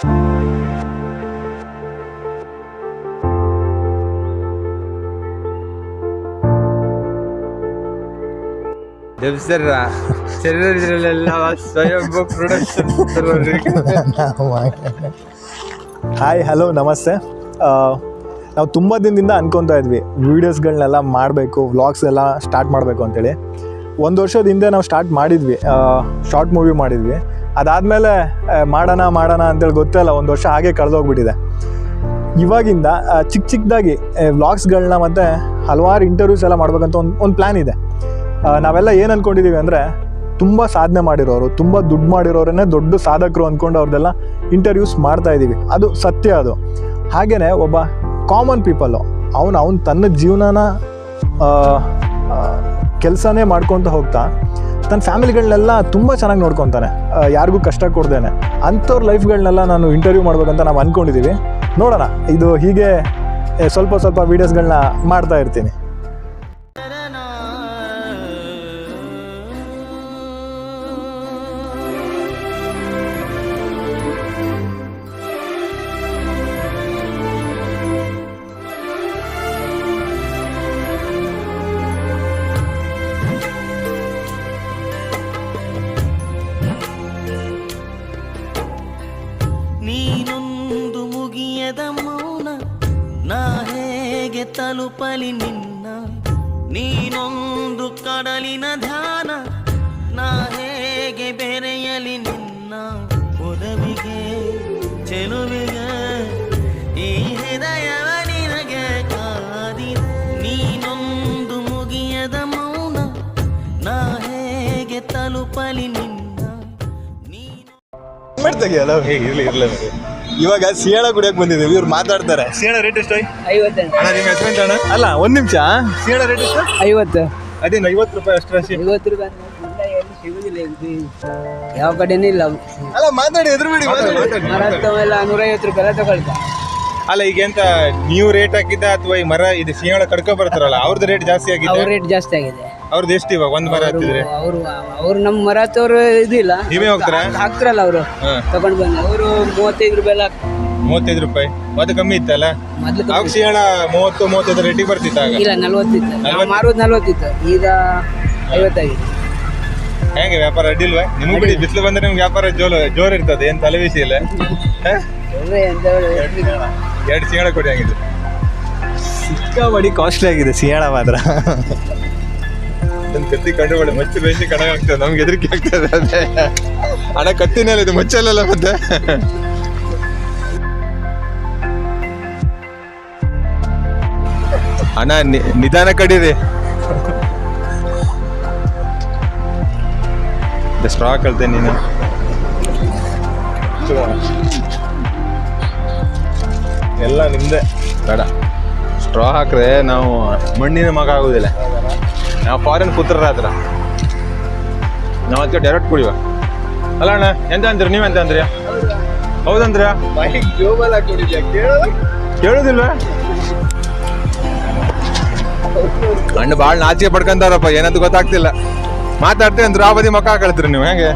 Hi hello ನಮಸ್ತೆ. ನಾವು ತುಂಬ ದಿನದಿಂದ ಅನ್ಕೊತಾ ಇದ್ವಿ ವೀಡಿಯೋಸ್ಗಳನ್ನೆಲ್ಲ ಮಾಡಬೇಕು ವ್ಲಾಗ್ಸ್ ಎಲ್ಲ ಸ್ಟಾರ್ಟ್ ಮಾಡಬೇಕು ಅಂತೇಳಿ. ಒಂದು ವರ್ಷದ ಹಿಂದೆ ನಾವು ಸ್ಟಾರ್ಟ್ ಮಾಡಿದ್ವಿ ಶಾರ್ಟ್ ಮೂವಿ ಮಾಡಿದ್ವಿ. ಅದಾದಮೇಲೆ ಮಾಡೋಣ ಮಾಡೋಣ ಅಂತೇಳಿ ಗೊತ್ತಲ್ಲ ಒಂದು ವರ್ಷ ಹಾಗೆ ಕಳೆದೋಗ್ಬಿಟ್ಟಿದೆ. ಇವಾಗಿಂದ ಚಿಕ್ಕ ಚಿಕ್ಕದಾಗಿ ವ್ಲಾಗ್ಸ್ಗಳನ್ನ ಮತ್ತು ಹಲವಾರು ಇಂಟರ್ವ್ಯೂಸ್ ಎಲ್ಲ ಮಾಡ್ಬೇಕಂತ ಒಂದು ಒಂದು ಪ್ಲ್ಯಾನ್ ಇದೆ. ನಾವೆಲ್ಲ ಏನು ಅಂದ್ಕೊಂಡಿದ್ದೀವಿ ಅಂದರೆ, ತುಂಬ ಸಾಧನೆ ಮಾಡಿರೋರು, ತುಂಬ ದುಡ್ಡು ಮಾಡಿರೋರನ್ನೇ ದೊಡ್ಡ ಸಾಧಕರು ಅಂದ್ಕೊಂಡು ಅವ್ರದ್ದೆಲ್ಲ ಇಂಟರ್ವ್ಯೂಸ್ ಮಾಡ್ತಾ ಇದ್ದೀವಿ ಅದು ಸತ್ಯ ಅದು. ಹಾಗೆಯೇ ಒಬ್ಬ ಕಾಮನ್ ಪೀಪಲ್ಲು ಅವನು ಅವನು ತನ್ನ ಜೀವನನ ಕೆಲಸನೇ ಮಾಡ್ಕೊತ ಹೋಗ್ತಾ ತನ್ನ ಫ್ಯಾಮಿಲಿಗಳನ್ನೆಲ್ಲ ತುಂಬ ಚೆನ್ನಾಗಿ ನೋಡ್ಕೊತಾನೆ. ಯಾರಿಗೂ ಕಷ್ಟ ಕೊಡ್ದೇನೆ. ಅಂಥವ್ರ ಲೈಫ್ಗಳನ್ನೆಲ್ಲ ನಾನು ಇಂಟರ್ವ್ಯೂ ಮಾಡಬೇಕಂತ ನಾವು ಅಂದ್ಕೊಂಡಿದ್ದೀವಿ ನೋಡೋಣ, ಇದು ಹೀಗೆ ಸ್ವಲ್ಪ ಸ್ವಲ್ಪ ವೀಡಿಯೋಸ್ಗಳನ್ನ ಮಾಡ್ತಾ ಇರ್ತೀನಿ. ಮುಗಿಯದ ಮೌನ, ನಾ ಹೇಗೆ ತಲುಪಲಿ ನಿನ್ನ? ನೀನೊಂದು ಕಡಲಿನ ಧ್ಯಾನ, ನಾ ಹೇಗೆ ಬೆರೆಯಲಿ ನಿನ್ನ? ಒದವಿಗೆ, ಚೆಲುವಿಗೆ, ಈ ಹೃದಯವ ನಿನಗೆ ಕಾದಿದೆ ನೀನೊಂದು ಮುಗಿಯದ ಮೌನ, ನಾ ತಲುಪಲಿ ನಿನ್ನ? ಇವಾಗ ಸಿಯಾಳ ಕುಡಿಯಕ್ ಬಂದಿದ್ದೀವಿ ಇವ್ರು ಮಾತಾಡ್ತಾರೆ. ಸಿಯಾಳ ರೇಟ್ ಎಷ್ಟು ಐವತ್ತು. ಅಣ್ಣ ನಿಮ್ಮ ಹೆಸರು ಅಣ್ಣ? ಅಲ್ಲ ಒಂದ್ ನಿಮಿಷ. ಸಿಯಾಳ ರೇಟ್ ಎಷ್ಟು? ಐವತ್ತು. ಅದೇನು ಐವತ್ತು ರೂಪಾಯಿ ಅಷ್ಟು ರಾಶಿ ಐವತ್ತು ರೂಪಾಯಿ. ಯಾವ ಕಡೆನೂ ಇಲ್ಲ. ಅಲ್ಲ ಮಾತಾಡಿ ಎದುರುಬಿಡಿ ಮರ ಎಲ್ಲ ನೂರೈವತ್ತು ರೂಪಾಯಿ ಎಲ್ಲ ತಗೊಳ್ತಾ. ಅಲ್ಲ ಈಗ ಎಂತ ನೀವು ರೇಟ್ ಹಾಕಿದ್ದ ಅಥವಾ ಈ ಮರ ಇದು ಸಿಂಹಳ ಕಡ್ಕೊ ಬರ್ತಾರಲ್ಲ ಅವ್ರದ್ದು ರೇಟ್ ಜಾಸ್ತಿ ಅವ್ರ ಆಗಿದೆ ರೇಟ್ ಜಾಸ್ತಿ ಆಗಿದೆ. ಅವ್ರದ್ದು ಎಷ್ಟು ಇವಾಗ? ಒಂದ್ ಮರ ಹತ್ತಿದ್ರೆ ಅವರು ಅವ್ರು ನಮ್ಮ ಮರ ಹತ್ತವ್ರು ಇದು ಇಲ್ಲ ನೀವೇ ಹೋಗ್ತೀರಾ? ಹಾಕ್ತಾರಲ್ಲ ಅವರು. ಹಾ. ತಗೊಂಡು ಬಂದು ಅವರು ಮೂವತ್ತೈದು ರೂಪಾಯಿ ಎಲ್ಲ ಮೂವತ್ತೈದು ರೂಪಾಯಿ? ಅದು ಕಮ್ಮಿ ಇತ್ತಲ್ಲ? ಮೊದ್ಲು ಆಗ ಸಿಗೋಣ ಮೂವತ್ತು ಮೂವತ್ತೈದು ರೇಟಿಗೆ ಬರ್ತಿತ್ತು ಆಗ? ಇಲ್ಲ ನಲ್ವತ್ತಿತ್ತು. ನಾವು ಮಾರೋದು ನಲ್ವತ್ತಿತ್ತು. ಈಗ ಐವತ್ತಾಗಿದೆ ಹೆಂಗೆ ವ್ಯಾಪಾರ ಅಡ್ಡಿಲ್ವಾ ನಿಮ್ಗೆ ಬಿಡಿ ಬಿಸಿಲು ಬಂದ್ರೆ ನಿಮ್ಗೆ ವ್ಯಾಪಾರ ಜೋರು ಜೋರ್ ಇರ್ತದೆ ಏನು ತಲೆ ಬಿಸಿ ಇಲ್ಲ. ಹ? ಒಳ್ಳೆ ಎಂತ ಹೇಳಿ- ಎರಡು ಸಿಗೋಣ ಕೊಡಿ ಹಂಗಿದ್ರೆ. ಸಿಕ್ಕಾಬಡಿ ಕಾಸ್ಟ್ಲಿ ಆಗಿದೆ ಸಿಯಾಳ ಮಾತ್ರ. ಕತ್ತಿ ಕಂಡುಕೊಳ್ಳಿ ಮಚ್ಚು ಬೇಸಿ ಕಣ ಆಗ್ತದೆ, ನಮ್ಗೆ ಹೆದರಿಕೆ ಆಗ್ತದೆ ಅದೇ. ಹಣ ಕತ್ತಿನಲ್ಲಿ ಇದು ಮಚ್ಚಲ್ಲಲ್ಲ ಮತ್ತೆ? ಹಣ ನಿಧಾನ ಕಡಿರಿ. ಸ್ಟ್ರಾ ಕಳ್ತೆ ನೀನು. ಎಲ್ಲ ನಿಮ್ದೆ. ಬೇಡ. ಸ್ಟ್ರಾ ಹಾಕ್ರೆ ನಾವು ಮಣ್ಣಿನ ಮಗ ಆಗುದಿಲ್ಲ. ನಾವು ಫಾರಿನ್ ಕೂತ್ರ ಹತ್ರ ನಾವು ಅದಕ್ಕೆ ಡೈರೆಕ್ಟ್ ಕುಡಿಯುವ. ಅಲ್ಲ ಅಣ್ಣ ಎಂತ ಅಂತೀರಿ ನೀವೆಂತ ಅಂದ್ರಿ? ಹೌದಂದ್ರ? ಕೇಳುದಿಲ್ವಾ? ಅಣ್ಣ ಭಾಳ ನಾಚಿಕೆ ಪಡ್ಕೊಂತಾರಪ್ಪ ಏನಂತ ಗೊತ್ತಾಗ್ತಿಲ್ಲ. ಮಾತಾಡ್ತೀವಿ ಅಂದ್ರೆ ಆ ಬದಿ ಮಕ್ಕ ಹಾಕಳ್ತೀರಿ ನೀವು ಹೆಂಗೆ?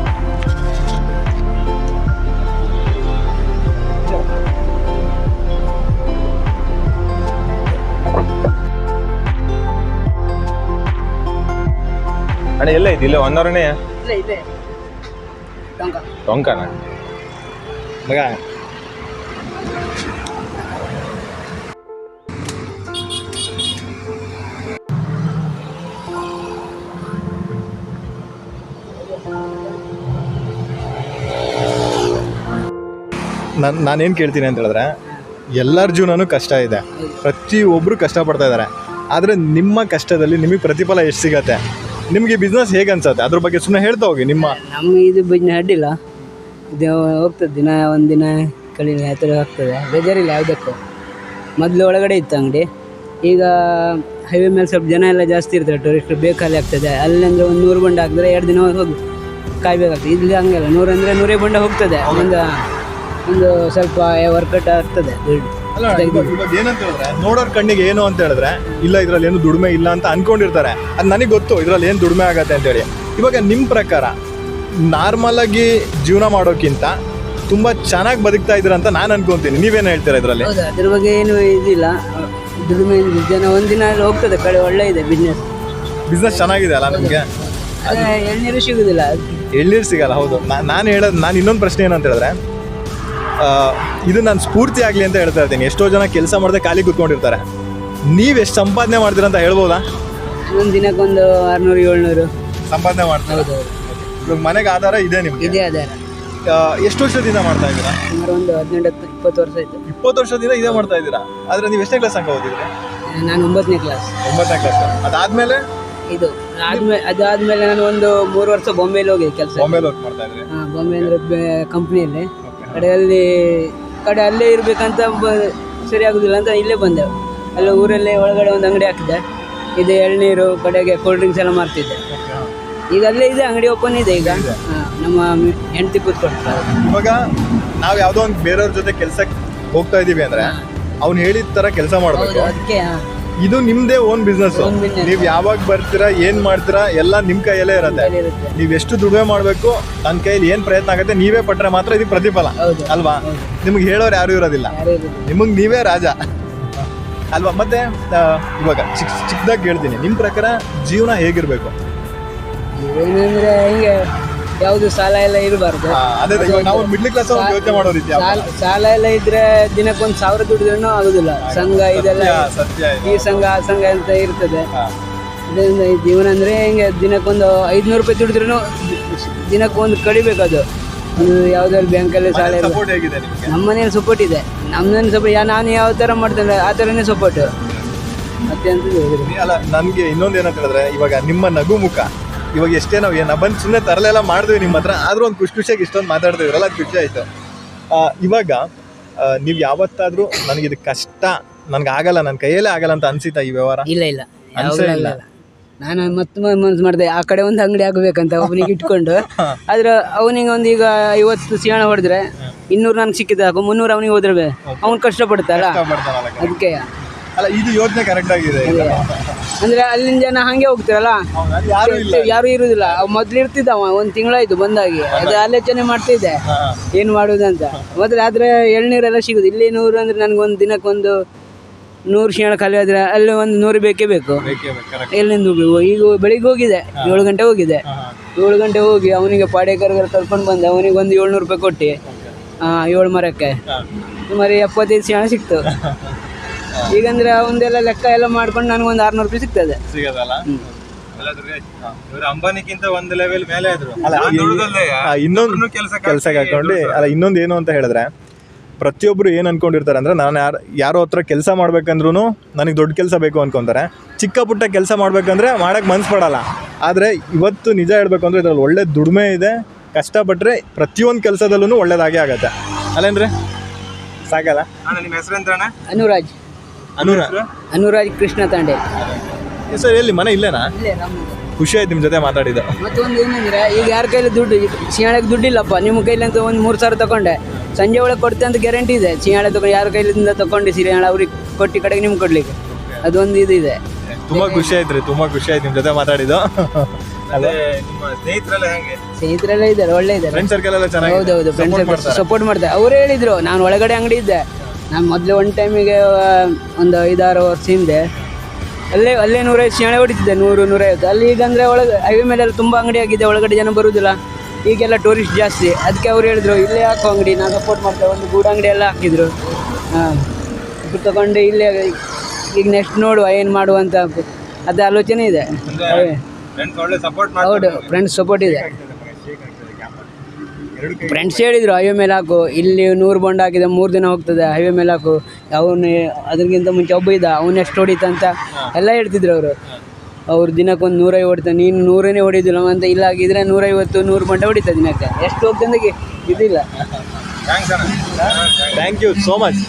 ಅಣ್ಣ ಎಲ್ಲ ಇದೆ ಇಲ್ಲ ಒನ್ ಅವರ್ನೇ ಇಲ್ಲ. ಇದೆ ಟೊಂಕ ಟೊಂಕನ ಮಗ. ನಾನು ನಾನೇನು ಕೇಳ್ತೀನಿ ಅಂತ ಹೇಳಿದ್ರೆ ಎಲ್ಲರ ಜೀವನೂ ಕಷ್ಟ ಇದೆ. ಪ್ರತಿಯೊಬ್ಬರು ಕಷ್ಟಪಡ್ತಾ ಇದ್ದಾರೆ ಆದರೆ ನಿಮ್ಮ ಕಷ್ಟದಲ್ಲಿ ನಿಮಗೆ ಪ್ರತಿಫಲ ಎಷ್ಟು ಸಿಗತ್ತೆ? ನಿಮಗೆ ಬಿಸ್ನೆಸ್ ಹೇಗೆ ಅನ್ಸುತ್ತೆ? ಅದ್ರ ಬಗ್ಗೆ ಸುಮ್ಮನೆ ಹೇಳ್ತಾ ಹೋಗಿ, ನಿಮ್ಮ ನಮ್ಮ ಇದು ಬಿಸ್ನೆ ಅಡ್ಡಿಲ್ಲ ಇದು ಹೋಗ್ತದೆ, ದಿನ ಒಂದು ದಿನ ಆ ಥರ ಆಗ್ತದೆ. ಬೇಜಾರಿಲ್ಲ ಯಾವುದಕ್ಕೂ. ಮೊದಲು ಒಳಗಡೆ ಇತ್ತು ಅಂಗಡಿ. ಈಗ ಹೈವೇ ಮೇಲೆ ಸ್ವಲ್ಪ ಜನ ಎಲ್ಲ ಜಾಸ್ತಿ ಇರ್ತಾರೆ ಟೂರಿಸ್ಟ್ ಬೇಕಾಲಿ ಆಗ್ತದೆ. ಅಲ್ಲಂದ್ರೆ ಒಂದು ನೂರು ಬಂಡ ಹಾಕಿದ್ರೆ ಎರಡು ದಿನ ಹೋಗಿ ಕಾಯ್ಬೇಕಾಗ್ತದೆ. ಇಲ್ಲಿ ಹಂಗಲ್ಲ ನೂರಂದರೆ ನೂರೇ ಬಂಡ ಹೋಗ್ತದೆ. ಒಂದು ಒಂದು ಸ್ವಲ್ಪ ವರ್ಕೌಟ್ ಆಗ್ತದೆ. ದುಡ್ಡು ಇವಾಗ ಏನಂತ ಹೇಳಿದ್ರೆ ನೋಡೋರ್ ಕಣ್ಣಿಗೆ ಏನು ಅಂತ ಹೇಳಿದ್ರೆ ಇಲ್ಲ ಇದ್ರಲ್ಲಿ ಏನು ದುಡಿಮೆ ಇಲ್ಲ ಅಂತ ಅನ್ಕೊಂಡಿರ್ತಾರೆ. ಅದು ನನಗೆ ಗೊತ್ತು ಇದ್ರಲ್ಲಿ ಏನು ದುಡಿಮೆ ಆಗತ್ತೆ ಅಂತೇಳಿ ಇವಾಗ ನಿಮ್ಮ ಪ್ರಕಾರ ನಾರ್ಮಲ್ ಆಗಿ ಜೀವನ ಮಾಡೋಕ್ಕಿಂತ ತುಂಬಾ ಚೆನ್ನಾಗಿ ಬದುಕ್ತಾ ಇದ್ದೀರಾ ಅಂತ ನಾನು ಅನ್ಕೊಂತೀನಿ. ನೀವೇನು ಹೇಳ್ತೀರಾ ಇದರಲ್ಲಿ? ಹೌದು ಅದ್ರ ಬಗ್ಗೆ ಏನು ಇದಿಲ್ಲ. ದುಡಿಮೆ ಜನ ಒಂದಿನ ಹೋಗ್ತದೆ ಕಡೆ ಒಳ್ಳೆ ಇದೆ ಬಿಸ್ನೆಸ್ ಬಿಸ್ನೆಸ್ ಚೆನ್ನಾಗಿದೆ ಅಲ್ಲ ನಿಮಗೆ? ಎಳ್ನೀರು ಸಿಗುದಿಲ್ಲ. ಎಳ್ನೀರು ಸಿಗಲ್ಲ ಹೌದು. ನಾನು ಹೇಳೋದು ನಾನು ಇನ್ನೊಂದು ಪ್ರಶ್ನೆ ಏನಂತ ಹೇಳಿದ್ರೆ ಇದು ನಾನು ಸ್ಫೂರ್ತಿ ಆಗಲಿ ಅಂತ ಹೇಳ್ತಾ ಇರ್ತೀನಿ ಎಷ್ಟೋ ಜನ ಕೆಲಸ ಮಾಡದೆ ಖಾಲಿ ಕೂತ್ಕೊಂಡಿರ್ತಾರೆ. ನೀವು ಎಷ್ಟು ಸಂಪಾದನೆ ಮಾಡ್ತೀರಾ ಅಂತ ಹೇಳ್ಬೋದಾ? ಒಂದು ದಿನಕ್ಕೊಂದು ಆರುನೂರು ಏಳ್ನೂರು. ಸಂಪಾದನೆ ಮಾಡ್ತಾರೆ? ಇವಾಗ ಮನೆಗೆ ಆಧಾರ ಇದೆ ನಿಮಗೆ? ಇದೇ ಆಧಾರ. ಎಷ್ಟು ವರ್ಷದಿಂದ ಮಾಡ್ತಾ ಇದ್ದೀರಾ? ಸುಮಾರು ಒಂದು ಹದಿನೆಂಟು ಇಪ್ಪತ್ತು ವರ್ಷ ಆಯ್ತು. ಇಪ್ಪತ್ತು ವರ್ಷದಿಂದ ಇದೇ ಮಾಡ್ತಾ ಇದ್ದೀರಾ? ಆದರೆ ನೀವು ಎಷ್ಟನೇ ಕ್ಲಾಸ್ ತನಕ ಓದಿದ್ರಿ? ನಾನು ಒಂಬತ್ತನೇ ಕ್ಲಾಸ್ ಒಂಬತ್ತನೇ ಕ್ಲಾಸ್ ಅದಾದ್ಮೇಲೆ? ಇದು ಆದ್ಮೇಲೆ ಅದಾದ್ಮೇಲೆ ನಾನು ಒಂದು ಮೂರು ವರ್ಷ ಬಾಂಬೆಲಿ ಹೋಗಿದ್ದೆ ಕೆಲಸ. ಬಾಂಬೆಲಿ ವರ್ಕ್ ಮಾಡ್ತಾ ಇದ್ರಿ. ಬಾಂಬೆ ಅಂದರೆ ಕಂಪ್ನಿಯಲ್ಲಿ ಕಡೆಯಲ್ಲಿ ಕಡೆ ಅಲ್ಲೇ ಇರಬೇಕಂತ ಬ- ಸರಿ ಆಗೋದಿಲ್ಲ ಅಂತ ಇಲ್ಲೇ ಬಂದೆ. ಅಲ್ಲಿ ಊರಲ್ಲೇ ಒಳಗಡೆ ಒಂದು ಅಂಗಡಿ ಹಾಕಿದ್ದೆ. ಇದು ಎಳ್ನೀರು ಕಡೆಗೆ ಕೋಲ್ಡ್ ಡ್ರಿಂಕ್ಸ್ ಎಲ್ಲ ಮಾರ್ತಿದ್ದೆ. ಈಗ ಅಲ್ಲೇ ಇದೆ ಅಂಗಡಿ ಓಪನ್ ಇದೆ ಈಗ. ಹಾ, ನಮ್ಮ ಹೆಂಡತಿ ಕೂತ್ಕೊಳ್ತಾರೆ. ಇವಾಗ ನಾವು ಯಾವುದೋ ಒಂದು ಬೇರೆಯವ್ರ ಜೊತೆ ಕೆಲಸಕ್ಕೆ ಹೋಗ್ತಾ ಇದ್ದೀವಿ ಅಂದರೆ ಅವ್ನು ಹೇಳಿದ ಥರ ಕೆಲಸ ಮಾಡಬೇಕು. ಅದಕ್ಕೆ ಇದು ನಿಮ್ದೇ ಓನ್ ಬಿಸ್ನೆಸ್ Own business. ನೀವ್ ಯಾವಾಗ ಬರ್ತೀರಾ ಏನ್ ಮಾಡ್ತೀರಾ ಎಲ್ಲ ನಿಮ್ ಕೈಯಲ್ಲೇ ಇರುತ್ತೆ. ಇರುತ್ತೆ. ನೀವ್ ಎಷ್ಟು ದುಡಿಮೆ ಮಾಡ್ಬೇಕು ನನ್ನ ಕೈಯಲ್ಲಿ ಏನ್ ಪ್ರಯತ್ನ ಆಗುತ್ತೆ ನೀವೇ ಪಟ್ರೆ ಮಾತ್ರ ಇದು ಪ್ರತಿಫಲ. ಹೌದು. ಅಲ್ವಾ? ನಿಮ್ಗೆ ಹೇಳೋರು ಯಾರು ಇರೋದಿಲ್ಲ. ನಿಮಗೆ ನಿಮಗ್ ನೀವೇ ರಾಜ. ಅಲ್ವಾ? ಮತ್ತೆ ಆ, ಇವಾಗ ಚಿಕ್ ಚಿಕ್ಕದಾಗಿ ಹೇಳ್ತೀನಿ. ನಿಮ್ ಪ್ರಕಾರ ಜೀವನ ಹೇಗಿರ್ಬೇಕು? ಏನಂದ್ರೆ ಹಿಂಗೆ? ಯಾವುದು ಸಾಲ ಎಲ್ಲ ಇರಬಾರ್ದು. ನಾವು ಮಿಡ್ಲ್ ಕ್ಲಾಸ್ ಯೋಚನೆ ಮಾಡೋ ರೀತಿ ಸಾಲ ಎಲ್ಲ ಇದ್ರೆ ದಿನಕ್ಕೊಂದು ಸಾವಿರ ದುಡಿದ್ರೂ ಆಗುದಿಲ್ಲ. ಸಂಘ ಇದೆಲ್ಲ ಈ ಸಂಘ ಆ ಸಂಘ ಅಂತ ಇರ್ತದೆ. ಅದರಿಂದ ಜೀವನ ಅಂದ್ರೆ ಹಿಂಗೆ ದಿನಕ್ಕೊಂದು ಐದ್ನೂರು ರೂಪಾಯಿ ದುಡಿದ್ರೂ ದಿನಕ್ಕೊಂದು ಕಡಿಬೇಕು ಅದು. ಒಂದು ಯಾವ್ದಾದ್ರು ಬ್ಯಾಂಕಲ್ಲಿ ಸಾಲ ನಿಮ್ಗೆ? ನಮ್ಮ ಮನೇಲಿ ಸಪೋರ್ಟ್ ಇದೆ. ನಮ್ಮನೇಲಿ ಸಪೋರ್ಟ್ ನಾನು ಯಾವ ಥರ ಮಾಡ್ತೇನೆ ಆ ಥರನೇ ಸಪೋರ್ಟ್ ಮತ್ತೆ ಅಂತ ಅಲ್ಲ ನನ್ಗೆ ಇನ್ನೊಂದು ಏನಂತ ಹೇಳಿದ್ರೆ ಇವಾಗ ನಿಮ್ಮ ನಗು ಮುಖ ಇವಾಗ ಎಷ್ಟೇ ನಾವು ಏನ ಬಂದು ಸುಮ್ಮನೆ ತರಲೆಲ್ಲ ಮಾಡಿದ್ವಿ ನಿಮ್ಮ ಹತ್ರ. ಆದ್ರೂ ಒಂದು ಖುಷಿ ಖುಷಿಯಾಗಿ ಇಷ್ಟೊಂದು ಮಾತಾಡ್ತಿದ್ರಲ್ಲ ಅದು ಖುಷಿ ಆಯ್ತು. ಆ, ಇವಾಗ ನೀವು ಯಾವತ್ತಾದ್ರೂ ನನಗೆ ಇದು ಕಷ್ಟ ನನಗೆ ಆಗಲ್ಲ ನನ್ನ ಕೈಯಲ್ಲೇ ಆಗಲ್ಲ ಅಂತ ಅನ್ಸಿತಾ ಈ ವ್ಯವಹಾರ? ಇಲ್ಲ ಇಲ್ಲ. ಅನ್ಸೇ ಇಲ್ಲ. ನಾನು ಮತ್ತೆ ಮನ್ಸು ಮಾಡಿದೆ ಆ ಕಡೆ ಒಂದು ಅಂಗಡಿ ಆಗಬೇಕಂತ ಒಬ್ಬನಿಗೆ ಇಟ್ಕೊಂಡು. ಆದ್ರೆ ಅವನಿಗೆ ಒಂದು ಈಗ ಐವತ್ತು ಸಿಯಾಣ ಹೊಡೆದ್ರೆ ಇನ್ನೂರು ನನಗೆ ಸಿಕ್ಕಿದ ಹಾಕು ಮುನ್ನೂರು ಅವನಿಗೆ ಹೋದ್ರೆ ಅವ್ನು ಕಷ್ಟಪಡ್ತಾರ. ಅದಕ್ಕೆ ಅಲ್ಲ ಇದು ಯೋಜನೆ ಕರೆಕ್ಟ್ ಆಗಿದೆ. ಅಂದ್ರೆ ಅಲ್ಲಿನ ಜನ ಹಂಗೆ ಹೋಗ್ತಿರಲ್ಲ? ಯಾರು ಇಲ್ಲ ಯಾರು ಇರುದಿಲ್ಲ. ಅವ್ ಮೊದ್ಲು ಇರ್ತಿದ್ದ ಅವ ಒಂದು ತಿಂಗಳಾಯ್ತು ಬಂದಾಗಿ. ಅದು ಆಲೋಚನೆ ಮಾಡ್ತಿದ್ದೆ. ಏನ್ ಮಾಡುದಂತ ಮೊದಲು ಆದ್ರೆ ಎಳ್ನೀರೆಲ್ಲ ಸಿಗುದು. ಇಲ್ಲಿ ನೂರು ಅಂದ್ರೆ ನನಗೊಂದು ದಿನಕ್ಕೊಂದು ನೂರು ಶಿಣ ಖಾಲಿ ಆದ್ರೆ ಅಲ್ಲಿ ಒಂದು ನೂರು ಬೇಕೇ ಬೇಕು. ಎಲ್ಲಿಂದ ಹೋಗ್ಬೇಕು ಈಗ ಬೆಳಿಗ್ಗೆ ಹೋಗಿದೆ. ಏಳು ಗಂಟೆ ಹೋಗಿದೆ. ಏಳು ಗಂಟೆ ಹೋಗಿ ಅವನಿಗೆ ಪಾಡೇಕರ್ಗರ್ ಕರ್ಕೊಂಡು ಬಂದೆ ಅವನಿಗೆ ಒಂದು ಏಳ್ನೂರು ರೂಪಾಯಿ ಕೊಟ್ಟು ಏಳು ಮರಕ್ಕೆ. ಸುಮಾರು ಎಪ್ಪತ್ತೈದು ಶಿಣ ಸಿಕ್ತು. ಈಗಂದ್ರೆ ಒಂದೆಲ್ಲ ಲೆಕ್ಕ ಎಲ್ಲ ಮಾಡ್ಕೊಂಡು ನನಗೊಂದು ಆರ್ನೂರು ರೂಪಾಯಿ ಸಿಗ್ತದೆ. ಸಿಗೋದಲ್ಲ? ಅಂಬಾನಿಕ್ಕಿಂತ ಒಂದು ಲೆವೆಲ್ ಮೇಲೆ ಇನ್ನೊಂದು ಕೆಲ್ಸಕ್ಕೆ ಹಾಕೊಂಡು ಅಲ್ಲ ಇನ್ನೊಂದು ಏನು ಅಂತ ಹೇಳಿದ್ರೆ ಪ್ರತಿಯೊಬ್ಬರು ಏನು ಅನ್ಕೊಂಡಿರ್ತಾರೆ ಅಂದ್ರೆ ನಾನು ಯಾರು ಯಾರೋ ಹತ್ರ ಕೆಲಸ ಮಾಡ್ಬೇಕಂದ್ರೂ ನನಗೆ ದೊಡ್ಡ ಕೆಲಸ ಬೇಕು ಅನ್ಕೊಂತಾರೆ. ಚಿಕ್ಕ ಪುಟ್ಟ ಕೆಲಸ ಮಾಡ್ಬೇಕಂದ್ರೆ ಮಾಡಕ್ಕೆ ಮನ್ಸು ಪಡಲ್ಲ. ಆದರೆ ಇವತ್ತು ನಿಜ ಹೇಳ್ಬೇಕು ಅಂದ್ರೆ ಇದ್ರಲ್ಲಿ ಒಳ್ಳೆ ದುಡಿಮೆ ಇದೆ. ಕಷ್ಟಪಟ್ಟರೆ ಪ್ರತಿಯೊಂದು ಕೆಲಸದಲ್ಲೂ ಒಳ್ಳೇದಾಗೇ ಆಗತ್ತೆ. ಅಲ್ಲೇನ್ರಿ ಸಾಕಲ್ಲ? ನಿಮ್ಮ ಹೆಸರು ಅನುರಾಜ್. ಅನುರ? ಅನುರಾಜ್ ಕೃಷ್ಣ ತಾಂಡೆ. ಸರ್ ಎಲ್ಲಿ? ಮನೆ ಇಲ್ಲೇನಾ? ಖುಷಿ ಆಯ್ತು ನಿಮ್ಮ ಜೊತೆ ಮಾತಾಡಿದ್ದು. ಮತ್ತೊಂದು ಏನಂದ್ರೆ ಈಗ ಯಾರ ಕೈಲಿ ದುಡ್ಡು ಸಿಂಗಾಳಕ್ಕೆ ದುಡ್ಡಿಲ್ಲಪ್ಪ. ನಿಮ್ಮ ಕೈಲಿ ಅಂತ ಒಂದು ಮೂರು ಸಾವಿರ ತಗೊಂಡೆ. ಸಂಜೆ ಒಳಗೆ ಕೊಡ್ತೆ ಅಂತ ಗ್ಯಾರಂಟಿ ಇದೆ. ಸಿಂಗಾಳ ತಗೊಂಡು ಯಾರ ಕೈಲಿಂದ ತಗೊಂಡು ಸಿರಿಯಾಳ ಅವ್ರಿಗೆ ಕೊಟ್ಟಿ ಕಡೆಗೆ ನಿಮ್ಗೆ ಕೊಡ್ಲಿಕ್ಕೆ. ಅದೊಂದು ಇದು ಇದೆ. ತುಂಬಾ ಖುಷಿ ಆಯ್ತು ರೀ ತುಂಬಾ ಖುಷಿ ಆಯ್ತು ನಿಮ್ಮ ಜೊತೆ ಮಾತಾಡಿದ್ದು. ಅದೇ ನಿಮ್ಮ ಸ್ನೇಹಿತರೆಲ್ಲ ಹೆಂಗೆ? ಸ್ನೇಹಿತರೆಲ್ಲ ಇದ್ದಾರೆ ಒಳ್ಳೆ ಇದ್ದಾರೆ. ಫ್ರೆಂಡ್ ಸರ್ಕಲ್ ಎಲ್ಲ ಚೆನ್ನಾಗಿ ಹೌದೌದು ಫ್ರೆಂಡ್ಸ್ ಸಪೋರ್ಟ್ ಮಾಡ್ತಾರೆ. ಅವರೇ ಹೇಳಿದ್ರು ನಾನು ಒಳಗಡೆ ಅಂಗಡಿ ಇದ್ದೆ. ನಾನು ಮೊದಲು ಒಂದು ಟೈಮಿಗೆ ಒಂದು ಐದಾರು ವರ್ಷ ಹಿಂದೆ ಅಲ್ಲೇ ಅಲ್ಲೇ ನೂರೈವತ್ತು ಶಾಣೆ ಹೊಡಿತಿದ್ದೆ ನೂರು ನೂರೈವತ್ತು. ಅಲ್ಲಿ ಈಗ ಅಂದರೆ ಒಳಗೆ ಹೈವೇ ಮೇಲೆಲ್ಲ ತುಂಬ ಅಂಗಡಿ ಆಗಿದೆ ಒಳಗಡೆ ಜನ ಬರುವುದಿಲ್ಲ ಈಗೆಲ್ಲ ಟೂರಿಸ್ಟ್ ಜಾಸ್ತಿ. ಅದಕ್ಕೆ ಅವ್ರು ಹೇಳಿದ್ರು ಇಲ್ಲೇ ಹಾಕೋ ಅಂಗಡಿ ನಾನು ಸಪೋರ್ಟ್ ಮಾಡ್ತೇವೆ. ಒಂದು ಗೂಡು ಅಂಗಡಿ ಎಲ್ಲ ಹಾಕಿದ್ರು. ಹಾಂ ಇದು ತಗೊಂಡು ಇಲ್ಲೇ ಈಗ ನೆಕ್ಸ್ಟ್ ನೋಡುವ ಏನು ಮಾಡುವ ಅಂತ. ಅದು ಆಲೋಚನೆ ಇದೆ. ಹೌದು ಫ್ರೆಂಡ್ಸ್ ಸಪೋರ್ಟ್ ಇದೆ. ಫ್ರೆಂಡ್ಸ್ ಹೇಳಿದ್ರು ಹೈವೇ ಮೇಲೆ ಹಾಕು. ಇಲ್ಲಿ ನೂರು ಬೊಂಡ್ ಹಾಕಿದ ಮೂರು ದಿನ ಹೋಗ್ತದೆ. ಹೈವೇ ಮೇಲೆ ಹಾಕು. ಅವನು ಅದಕ್ಕಿಂತ ಮುಂಚೆ ಒಬ್ಬ ಇದ್ದ ಅವನು ಎಷ್ಟು ಹೊಡಿತಂತ ಎಲ್ಲ ಹೇಳ್ತಿದ್ರು ಅವರು. ಅವ್ರು ದಿನಕ್ಕೊಂದು ನೂರೈವತ್ತು ಹೊಡಿತಾನೆ ನೀನು ನೂರನೇ ಹೊಡಿದಿಲ್ಲ ಅಂತ ಇಲ್ಲ ಆಗಿದ್ರೆ ನೂರೈವತ್ತು ನೂರು ಬಂಡೆ ಹೊಡಿತಾ ದಿನಕ್ಕೆ. ಎಷ್ಟು ಹೋಗ್ತಂದಿಲ್ಲ ಇದಿಲ್ಲ. Thank you so much